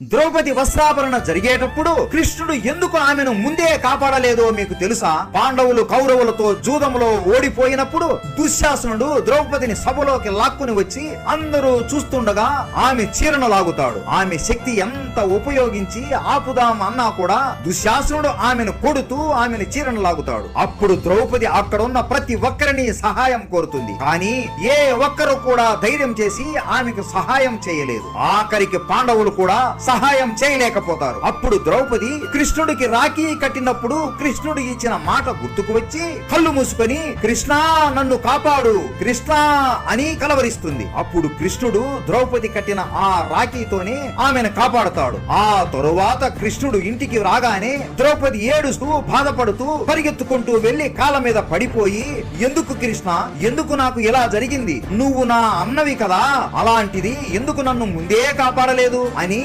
ద్రౌపది వస్త్రాభరణ జరిగేటప్పుడు కృష్ణుడు ఎందుకు ఆమెను ముందే కాపాడలేదో మీకు తెలుసా? పాండవులు కౌరవులతో జూదంలో ఓడిపోయినప్పుడు దుశ్శాసనుడు ద్రౌపదిని సభలోకి లాక్కుని వచ్చి అందరూ చూస్తుండగా ఆమె చీరను లాగుతాడు. ఆమె శక్తి ఎంత ఉపయోగించి ఆపుదాం అన్నా కూడా దుశ్శాసనుడు ఆమెను కొడుతూ ఆమెను చీరను లాగుతాడు. అప్పుడు ద్రౌపది అక్కడున్న ప్రతి ఒక్కరిని సహాయం కోరుతుంది. కానీ ఏ ఒక్కరు కూడా ధైర్యం చేసి ఆమెకు సహాయం చేయలేదు. ఆఖరికి పాండవులు కూడా సహాయం చేయలేకపోతారు. అప్పుడు ద్రౌపది కృష్ణుడికి రాఖీ కట్టినప్పుడు కృష్ణుడు ఇచ్చిన మాట గుర్తుకు వచ్చి కళ్ళు మూసుకొని కృష్ణ నన్ను కాపాడు. కృష్ణ అని కలవరిస్తుంది. అప్పుడు కృష్ణుడు ద్రౌపది కట్టిన ఆ రాఖీతోనే ఆమెను కాపాడుతాడు. ఆ తరువాత కృష్ణుడు ఇంటికి రాగానే ద్రౌపది ఏడుస్తూ బాధపడుతూ పరిగెత్తుకుంటూ వెళ్ళి కాళ్ళ మీద పడిపోయి ఎందుకు కృష్ణ? ఎందుకు నాకు ఇలా జరిగింది? నువ్వు నా అన్నవి కదా. అలాంటిది ఎందుకు నన్ను ముందే కాపాడలేదు? అని